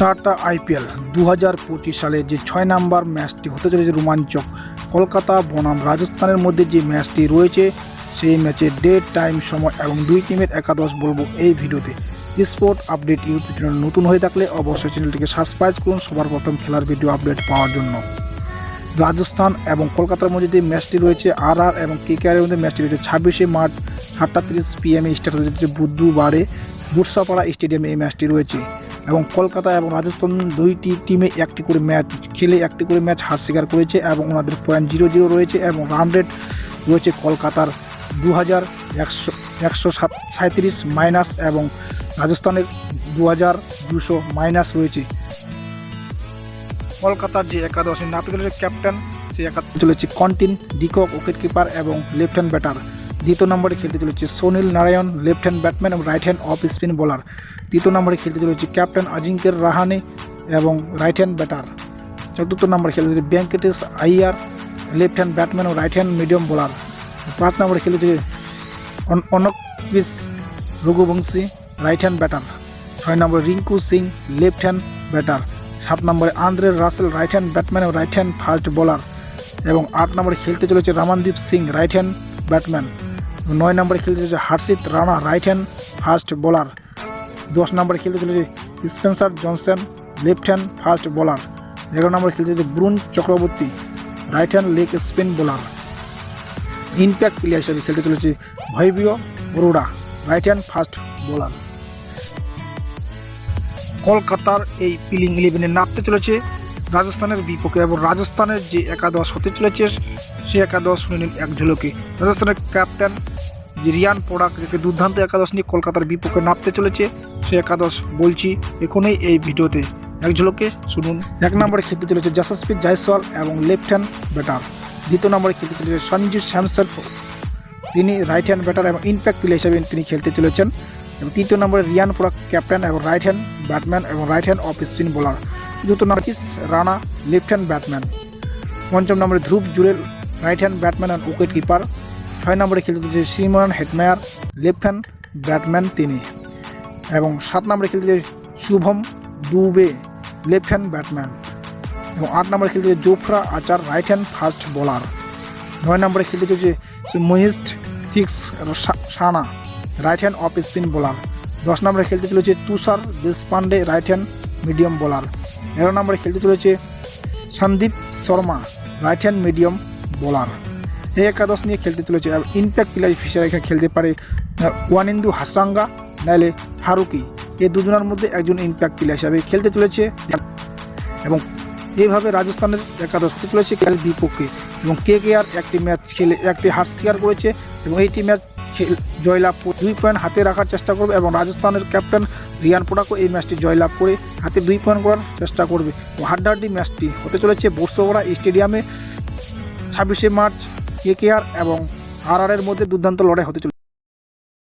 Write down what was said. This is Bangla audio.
টাটা আইপিএল দু হাজার পঁচিশ সালে যে ছয় নাম্বার ম্যাচটি হতে চলেছে রোমাঞ্চক, কলকাতা, বনাম, রাজস্থানের মধ্যে যে ম্যাচটি রয়েছে, সেই ম্যাচের ডেট টাইম সময় এবং দুই টিমের একাদশ বলব এই ভিডিওতে। স্পোর্ট আপডেট ইউটিউব চ্যানেল নতুন হয়ে থাকলে অবশ্যই চ্যানেলটিকে সাবস্ক্রাইব করুন সবার প্রথম খেলার ভিডিও আপডেট পাওয়ার জন্য। রাজস্থান এবং কলকাতার মধ্যে যে ম্যাচটি রয়েছে আর আর এবং কে কেয়ারের মধ্যে ম্যাচটি রয়েছে ছাব্বিশে মার্চ, সাতটা তিরিশ পিএমে স্টার্ট হয়েছে বুধবারে বুরসাপাড়া স্টেডিয়ামে এই ম্যাচটি রয়েছে। এবং কলকাতা এবং রাজস্থান দুইটি টিমে একটি করে ম্যাচ খেলে একটি করে ম্যাচ হার স্বীকার করেছে এবং ওনাদের পয়েন্ট জিরো জিরো রয়েছে এবং রান রেট রয়েছে কলকাতার দু হাজার একশো একশো সাত মাইনাস এবং রাজস্থানের দু হাজার দুশো মাইনাস রয়েছে। কলকাতার যে একাদশ নামতে ক্যাপ্টেন সেই একাদশ চলেছে। Quinton de Kock wicket keeper এবং লেফট হ্যান্ড ব্যাটার দ্বিতীয় নম্বরে খেলতে চলেছে Sunil Narine left hand batsman এবং right hand off spin bowler তৃতীয় নম্বরে খেলতে চলেছে ক্যাপ্টেন আজিঙ্কের রাহানে এবং রাইট হ্যান্ড ব্যাটার চতুর্থ নম্বরে খেলতে চলেছে Venkatesh Iyer left hand batsman ও রাইট হ্যান্ড মিডিয়াম বোলার পাঁচ নম্বরে খেলতে চলেছে Angkrish Raghuvanshi right hand batter ছয় নম্বরে Rinku Singh left hand batter সাত নম্বরে Andre Russell right hand batsman এবং রাইট হ্যান্ড ফাস্ট বোলার এবং আট নম্বরে খেলতে চলেছে Ramandeep Singh right hand batsman নয় নম্বরে খেলতে চলেছে Harshit Rana right hand fast bowler. দশ নম্বরে খেলতে চলেছে Spencer Johnson, left hand fast bowler. এগারো নম্বরে খেলতে চলেছে Varun Chakravarthy, right hand leg spin bowler. Impact player হিসেবে খেলতে চলেছে ভৈবিও বরোডা রাইট হ্যান্ড ফাস্ট বোলার। কলকাতার এই পিলিং ইলেভেনে নামতে চলেছে রাজস্থানের বিপক্ষে এবং রাজস্থানের যে একাদশ হতে চলেছে, সে একাদশ শুনে নিন এক ঝলকে। রাজস্থানের ক্যাপ্টেন যে রিয়ান পোড়াক যে দুর্দান্ত একাদশ নিয়ে কলকাতার বিপক্ষে নামতে চলেছে, সে একাদশ বলছি এখনই এই ভিডিওতে। এক ঝলকে শুনুন। এক নম্বরে খেলতে চলেছে যশস্বী জয়সওয়াল এবং লেফট হ্যান্ড ব্যাটার। দ্বিতীয় নম্বরে খেলতে চলেছে সঞ্জু স্যামসন। তিনি রাইট হ্যান্ড ব্যাটার এবং ইম্প্যাক্ট প্লেয়ার হিসেবে তিনি খেলতে চলেছেন। এবং তৃতীয় নম্বরে রিয়ান পোড়াক ক্যাপ্টেন এবং রাইট হ্যান্ড ব্যাটম্যান এবং right hand off spin bowler চতুর্থ নম্বর রানা লেফট হ্যান্ড ব্যাটম্যান পঞ্চম নম্বরে Dhruv Jurel right hand batsman and wicket keeper ছয় নম্বরে খেলতে চলেছে Shimron Hetmyer left hand batsman তিনি এবং সাত নম্বরে খেলতে Shubham Dubey left hand batsman এবং আট নম্বরে খেলতে জোফরা আচার রাইট হ্যান্ড ফাস্ট বোলার। নয় নম্বরে খেলতে চলেছে Maheesh Theekshana right hand off spin bowler. দশ নম্বরে খেলতে চলেছে Tushar Deshpande right hand medium bowler. এগারো নম্বরে খেলতে চলেছে Sandeep Sharma right hand medium bowler. এই একাদশ নিয়ে খেলতে চলেছে আর ইম্প্যাক্ট প্লেয়ার হিসেবে খেলতে পারে ওয়ানিন্দু হাসরাঙ্গা নাইলে ফারুকি এই দুজনের মধ্যে একজন ইম্প্যাক্ট প্লেয়ার হিসাবে খেলতে চলেছে। এবং এইভাবে রাজস্থানের একাদশ চলেছে কেল বিপক্ষে। এবং কে কে আর একটি ম্যাচ খেলে, একটি হার স্বীকার করেছে। এবং এইটি ম্যাচ জয়লাভ দুই পয়েন্ট হাতে রাখার চেষ্টা করবে এবং রাজস্থানের ক্যাপ্টেন রিয়ান পোডাকো এই ম্যাচটি জয়লাভ করে হাতে দুই পয়েন্ট করার চেষ্টা করবে। ও হাড্ডাহাড্ডি ম্যাচটি হতে চলেছে বর্ষগড়া স্টেডিয়ামে। ছাব্বিশে মার্চ কে কে আর এবং আর আর এর মধ্যে দুর্দান্ত লড়াই হতে চলেছে।